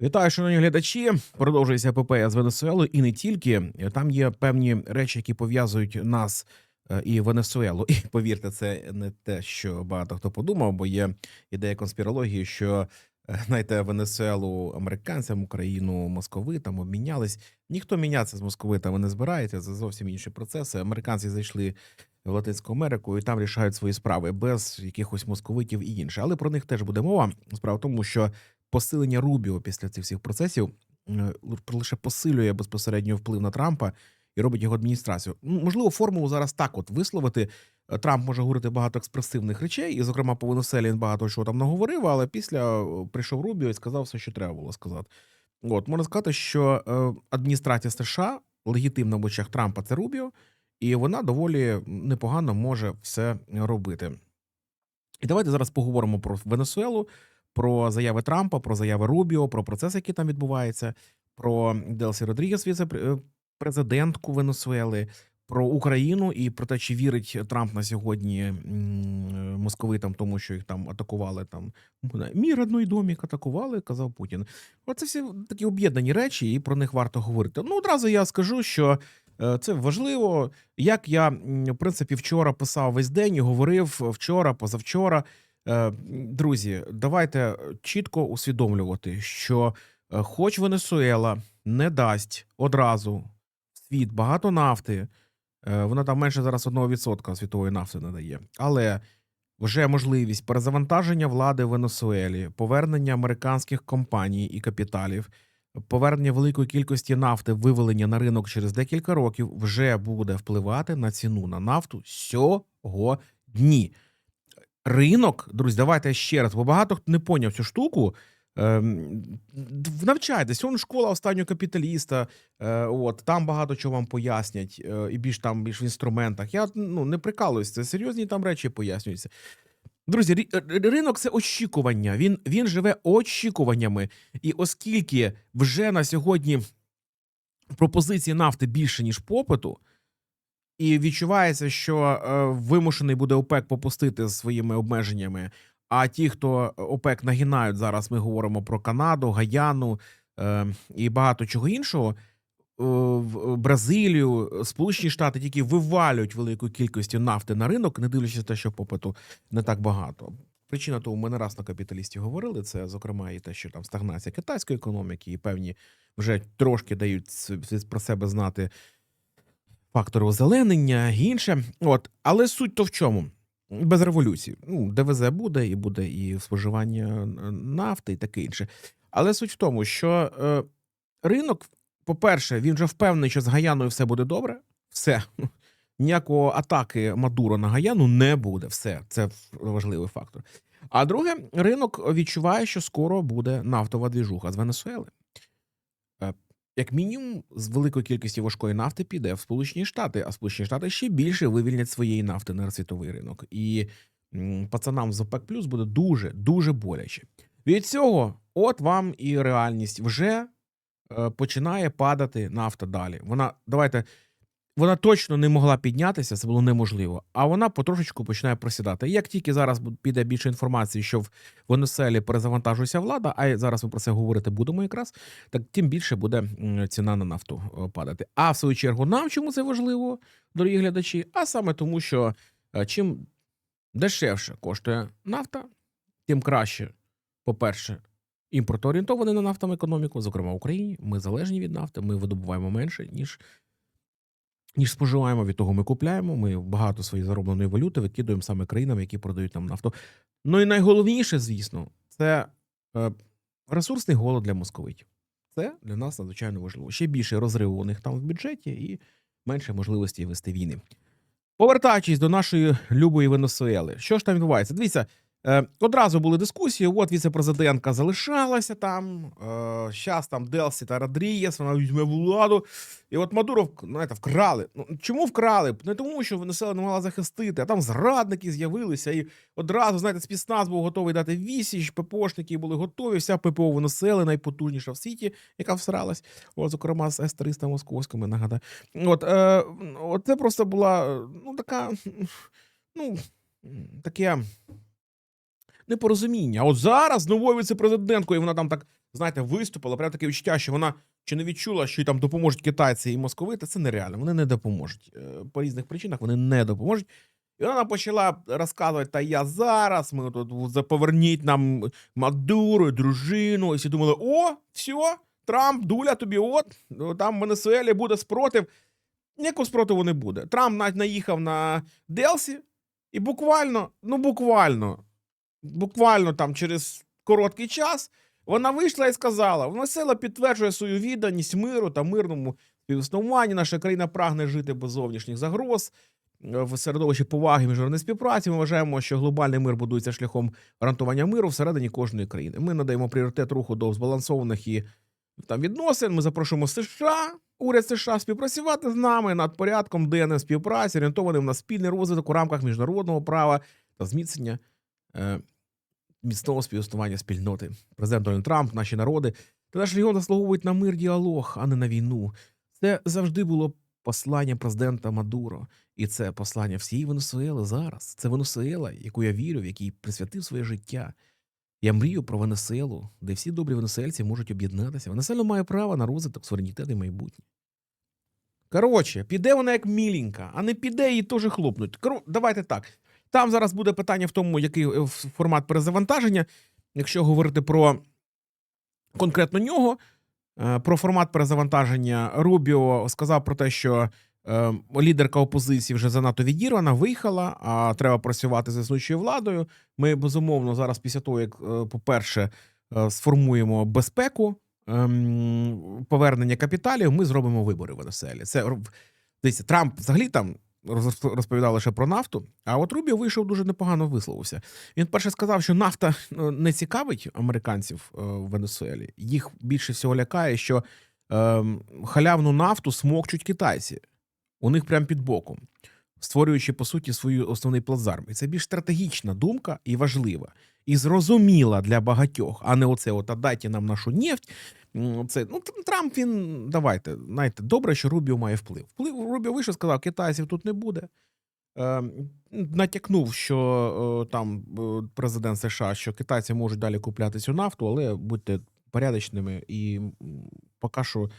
Вітаю, шановні глядачі. Продовжується епопея з Венесуелою, і не тільки там є певні речі, які пов'язують нас е, і Венесуелу. І повірте, це не те, що багато хто подумав, бо є ідея конспірології, що е, знаєте, Венесуелу американцям, Україну московитам обмінялись. Ніхто мінятися з московитами не збирається. Це зовсім інші процеси. Американці зайшли в Латинську Америку і там рішають свої справи без якихось московитів і інше. Але про них теж буде мова. Справа в тому, що посилення Рубіо після цих всіх процесів е, лише посилює безпосередньо вплив на Трампа і робить його адміністрацію. Можливо, формулу зараз так от висловити. Е, Трамп може говорити багато експресивних речей, і, зокрема, по Венеселі він багато чого там наговорив, але після е, прийшов Рубіо і сказав все, що треба було сказати. От можна сказати, що адміністрація США легітимна в очах Трампа це Рубіо, і вона доволі непогано може все робити. І давайте зараз поговоримо про Венесуелу, про заяви Трампа, про заяви Рубіо, про процес, який там відбувається, про Делсі Родрігес, віце-президентку Венесуели, про Україну і про те, чи вірить Трамп на сьогодні московитам, тому що їх там атакували там мій родной домік атакували, казав Путін. Оце всі такі об'єднані речі, і про них варто говорити. Ну, одразу я скажу, що е, це важливо. Як я в принципі вчора писав весь день і говорив вчора, позавчора. Е, Друзі, давайте чітко усвідомлювати, що е, хоч Венесуела не дасть одразу світ багато нафти, е, вона там менше зараз 1% світової нафти не дає, але вже можливість перезавантаження влади в Венесуелі, повернення американських компаній і капіталів, повернення великої кількості нафти, вивелення на ринок через декілька років вже буде впливати на ціну на нафту сьогодні. Ринок, друзі, давайте ще раз, бо багато хто не поняв цю штуку. Ем, навчайтесь, он школа останнього капіталіста. Е, от там багато чого вам пояснять, е, і більш там більш в інструментах. Я ну не прикалуюсь, це серйозні там речі пояснюються. Друзі, ринок це очікування. Він, він живе очікуваннями. І оскільки вже на сьогодні пропозиції нафти більше, ніж попиту, і відчувається, що е, вимушений буде ОПЕК попустити своїми обмеженнями. А ті, хто ОПЕК нагинають зараз, ми говоримо про Канаду, Гаяну е, і багато чого іншого. е, в Бразилію, Сполучені Штати тільки вивалюють велику кількістю нафти на ринок, не дивлячись на те, що попиту не так багато. Причина того, ми не раз на капіталістів говорили. Це зокрема і те, що там стагнація китайської економіки, і певні вже трошки дають про себе знати фактори озеленення інше. От, але суть то в чому? Без революції. Ну, ДВЗ буде, і буде і споживання е, нафти, і таке інше. Але суть в тому, що е, ринок, по-перше, він вже впевнений, що з Гаяною все буде добре. Все. Ніякого атаки Мадуро на Гаяну не буде. Все, це важливий фактор. А друге, ринок відчуває, що скоро буде нафтова двіжуха з Венесуели. Як мінімум, з великої кількості важкої нафти піде в Сполучені Штати, а Сполучені Штати ще більше вивільнять своєї нафти на світовий ринок. І пацанам з ОПЕК Плюс буде дуже дуже боляче. Від цього, от вам і реальність вже е, починає падати нафта далі. Вона давайте. Вона точно не могла піднятися, це було неможливо. А вона потрошечку починає просідати. Як тільки зараз піде більше інформації, що в Венеселі перезавантажується влада, а зараз ми про це говорити будемо якраз, так тим більше буде ціна на нафту падати. А в свою чергу, нам чому це важливо, дорогі глядачі? А саме тому, що е, чим дешевше коштує нафта, тим краще, по-перше, імпортоорієнтований на нафтам економіку, зокрема в Україні. Ми залежні від нафти, ми видобуваємо менше, ніж ніж споживаємо, від того ми купляємо. Ми багато своєї заробленої валюти викидуємо саме країнам, які продають нам нафту. Ну і найголовніше, звісно, це е, ресурсний голод для московитів. Це для нас надзвичайно важливо. Ще більше розриву у них там в бюджеті і менше можливості вести війни. Повертаючись до нашої любої Венесуели, що ж там відбувається? Дивіться, одразу були дискусії. От віце-президентка залишалася там. Е, там Делсі та Родрігес, вона візьме владу. І от Мадуров знаєте, вкрали. Ну, чому вкрали? Не тому, що не могла захистити, а там зрадники з'явилися. І одразу, знаєте, спецназ був готовий дати відсіч, ППОшники були готові. Вся ППО Венесуели найпотужніша в світі, яка всралась. От, зокрема, з С-300 московськими, нагадаю. От, е, от це просто була е, ну, така, ну, таке непорозуміння. От зараз новою віце-президенткою вона там так знаєте, виступила, прям таке відчуття, що вона чи не відчула, що їй там допоможуть китайці і московити. Це нереально. Вони не допоможуть. Е, По різних причинах вони не допоможуть. І вона почала розказувати: та я зараз, ми тут за- поверніть нам Мадуру, дружину. І всі думали: о, все, Трамп, дуля тобі, от там в Венесуелі буде спротив. Ніякого спротиву не буде. Трамп навіть наїхав на Делсі, і буквально, ну буквально, буквально там через короткий час вона вийшла і сказала: Венесуела підтверджує свою відданість миру та мирному співіснуванні. Наша країна прагне жити без зовнішніх загроз. е, В середовищі поваги міжнародної співпраці ми вважаємо, що глобальний мир будується шляхом гарантування миру всередині кожної країни. Ми надаємо пріоритет руху до збалансованих і там відносин. Ми запрошуємо США, уряд США співпрацювати з нами над порядком денним співпраці, орієнтованим на спільний розвиток у рамках міжнародного права та зміцнення е, міцного співіснування спільноти. Президент Дональд Трамп, наші народи та наш регіон заслуговують на мир, діалог, а не на війну. Це завжди було послання президента Мадуро. І це послання всієї Венесуели зараз. Це Венесуела, яку я вірю, в якій присвятив своє життя. Я мрію про Венесуелу, де всі добрі венесуельці можуть об'єднатися. Венесуела має право на розвиток, суверенітет і майбутнє. Коротше, піде вона як міленька, а не піде її теж хлопнуть. Коро... Давайте так. Там зараз буде питання в тому, який е, формат перезавантаження. Якщо говорити про конкретно нього, е, про формат перезавантаження, Рубіо сказав про те, що е, лідерка опозиції вже занадто відірвана, виїхала, а треба працювати з існуючою владою. Ми безумовно зараз, після того, як, по-перше, сформуємо безпеку ем, повернення капіталів, ми зробимо вибори в Венесуелі. Це дивіться, Трамп взагалі там розповідав лише про нафту. А от Рубіо вийшов дуже непогано висловився. Він перше сказав, що нафта ну, не цікавить американців е, в Венесуелі. Їх більше всього лякає, що ем, халявну нафту смокчуть китайці. У них прямо під боком, створюючи по суті свою основний плацдарм. І це більш стратегічна думка і важлива, і зрозуміла для багатьох, а не оце: от «А дайте нам нашу нефть. Це ну Трамп він давайте. Знаєте, добре, що Рубіо має вплив. Вплив Рубіо вийшов, сказав, китайців тут не буде. Е, натякнув, що е, там е, президент США, що китайці можуть далі купляти цю нафту, але будьте порядочними і поки що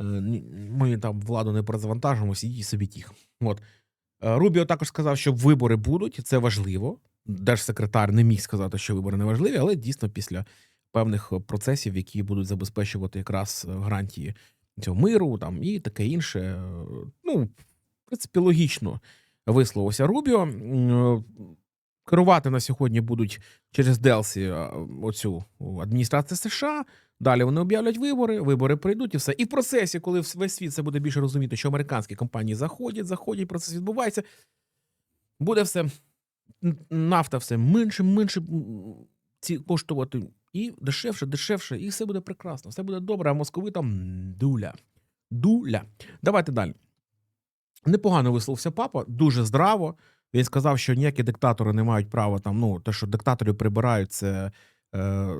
е, ми там владу не перезавантажимо, сидіть собі тих. От. Е, Рубіо також сказав, що вибори будуть, і це важливо. Держсекретар не міг сказати, що вибори не важливі, але дійсно після певних е, процесів, які будуть забезпечувати якраз е, гарантії цього миру, там і таке інше. Ну, в принципі, логічно висловився Рубіо. Керувати на сьогодні будуть через Делсі оцю адміністрацію США. Далі вони об'являть вибори, вибори прийдуть і все. І в процесі, коли весь світ це буде більше розуміти, що американські компанії заходять, заходять, процес відбувається. Буде все нафта все менше, менше ці коштувати, і дешевше, дешевше, і все буде прекрасно, все буде добре, а московитам дуля. Дуля. Давайте далі. Непогано висловився папа, дуже здраво. Він сказав, що ніякі диктатори не мають права там. Ну, те, що диктаторів прибирають, це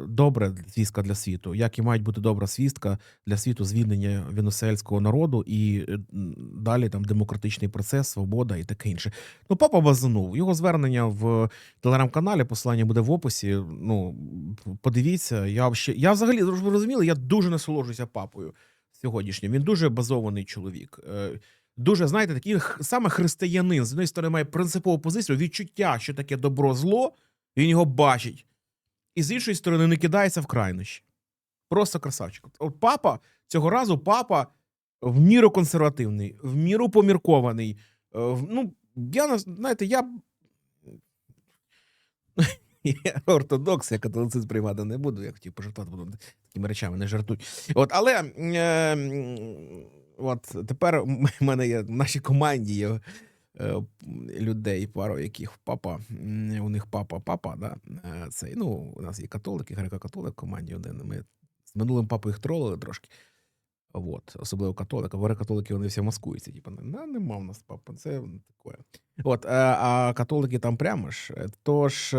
добре звістка для світу. Як і мають бути добра свістка для світу звільнення венесуельського народу і е, далі там демократичний процес, свобода і таке інше. Ну, папа базанув. Його звернення в телеграм-каналі, посилання буде в описі. Ну, подивіться, я взагалі, я взагалі розуміли, я дуже насолоджуюся папою сьогоднішнім. Він дуже базований чоловік. Е, Дуже, знаєте, такий саме християнин. З однієї сторони має принципову позицію, відчуття, що таке добро зло, він його бачить. І з іншої сторони, не кидається в крайнощі. Просто красавчик. От- папа цього разу папа в міру консервативний, в міру поміркований. Е, Ну, я на- знаєте, я. Я ортодокс, я католицизм приймати не буду. Я хотів пожартувати, буду такими речами не жартуй. От, але е, от тепер в мене є в нашій команді є людей, пару яких папа, у них папа, папа, да, е, цей, ну, у нас є католики, греко-католик в команді один. Ми з минулим папою їх тролили трошки. От, особливо католика. Бо католики вони всі маскуються. Типу, ну, нема в нас папа, це таке. От, е, а католики там прямо ж. Е, Тож,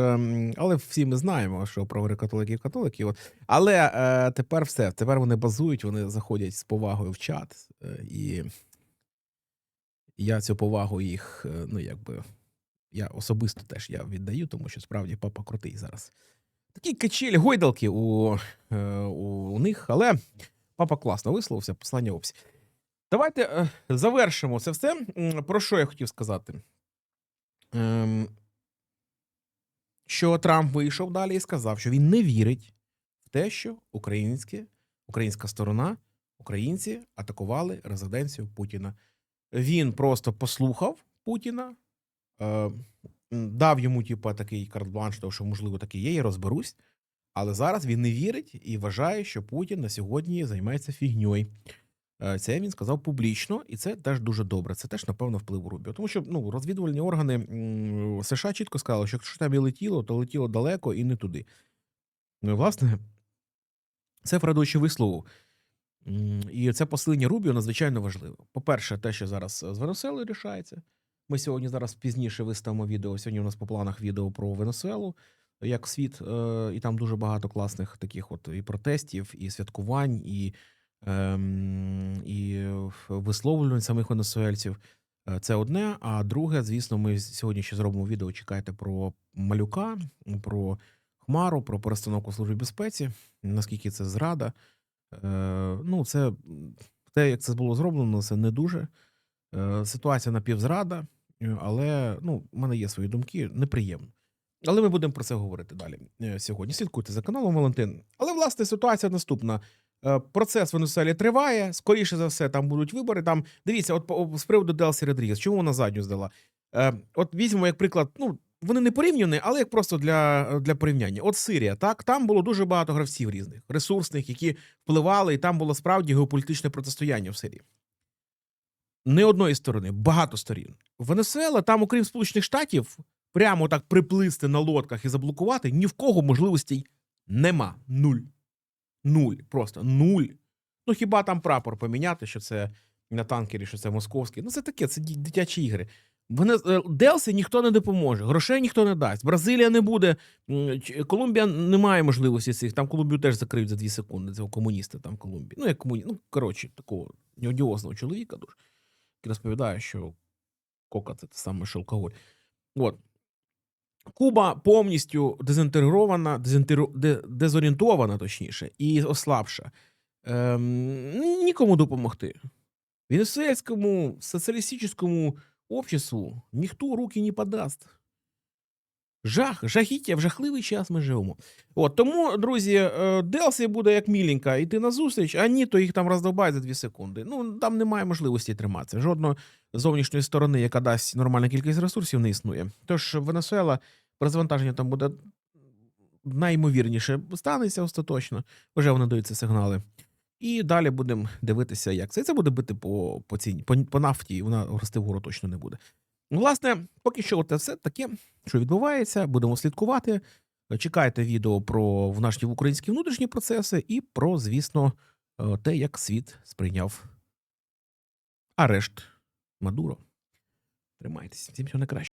але всі ми знаємо, що про греко-католиків католики. От. Але е, тепер все. Тепер вони базують, вони заходять з повагою в чат. е, І я цю повагу їх, е, ну якби, я особисто теж я віддаю, тому що справді папа крутий зараз. такі качелі, гойдалки у, е, у, них, але папа класно висловився, послання опсі. Давайте е, завершимо це все. Про що я хотів сказати? Ем, що Трамп вийшов далі і сказав, що він не вірить в те, що українське, українська сторона, українці атакували резиденцію Путіна. Він просто послухав Путіна, е, дав йому, типу, такий карт-бланш, того, що, можливо, таке є, я розберусь. Але зараз він не вірить і вважає, що Путін на сьогодні займається фігньою. Е, Це він сказав публічно, і це теж дуже добре. Це теж, напевно, вплив Рубіо. Тому що ну, розвідувальні органи США чітко сказали, що якщо там і летіло, то летіло далеко і не туди. Ну, і, власне, це Фредович висловив. І це посилення Рубіо надзвичайно важливо. По-перше, те, що зараз з Венесуелою рішається. Ми сьогодні зараз пізніше виставимо відео. Сьогодні у нас по планах відео про Венесуелу, як світ, е, і там дуже багато класних таких от і протестів, і святкувань, і, ем, і висловлювань самих венесуельців. Е, Це одне. А друге, звісно, ми сьогодні ще зробимо відео. Чекайте про малюка, про Хмару, про перестановку в службі безпеці, наскільки це зрада. Е, ну, це те, як це було зроблено, це не дуже. Е, ситуація напівзрада, е, але ну, в мене є свої думки, неприємно. Але ми будемо про це говорити далі сьогодні. Слідкуйте за каналом Валентин. Але власне ситуація наступна. Процес в Венесуелі триває. Скоріше за все, там будуть вибори. Там дивіться, от з приводу Делсі Родрігес, чому вона задню здала? От візьмемо, як приклад, ну вони не порівняні, але як просто для, для порівняння. От Сирія, так там було дуже багато гравців різних, ресурсних, які впливали, і там було справді геополітичне протистояння в Сирії. Не одної сторони, багато сторін. Венесуела, там, окрім Сполучених Штатів, прямо так приплисти на лодках і заблокувати, ні в кого можливостей нема. Нуль. Нуль. Просто нуль. Ну хіба там прапор поміняти, що це на танкері, що це московський. Ну це таке, це дитячі ігри. Венес... е, Делсі ніхто не допоможе, грошей ніхто не дасть. Бразилія не буде. Колумбія не має можливості цих. Там Колумбію теж закриють за дві секунди. Цього комуніста там в Колумбії. Ну, як комуні... Ну, коротше, такого неодіозного чоловіка дуже, який розповідає, що кока це те саме, що алкоголь. От. Куба повністю дезінтегрована, дезінтегро... де- дезорієнтована, точніше, і ослабша. Ем, нікому допомогти. Венесуельському соціалістичному обществу ніхто руки не подасть. Жах, жахіття, в жахливий час ми живемо. От, тому, друзі, е, Делсі буде як міленька йти на зустріч, а ні, то їх там роздовбають за дві секунди. Ну, там немає можливості триматися. Жодної зовнішньої сторони, яка дасть нормальну кількість ресурсів, не існує. Тож Венесуела, перезавантаження там буде наймовірніше станеться остаточно. Вже вони дають ці сигнали. І далі будемо дивитися, як це. Це буде бити по, по ціні, по, по нафті, і вона рости вгору точно не буде. Ну, Власне, поки що це все таке, що відбувається, будемо слідкувати. Чекайте відео про наші українські внутрішні процеси і про, звісно, е, те, як світ сприйняв арешт Мадуро. Тримайтеся, всім всього найкраще.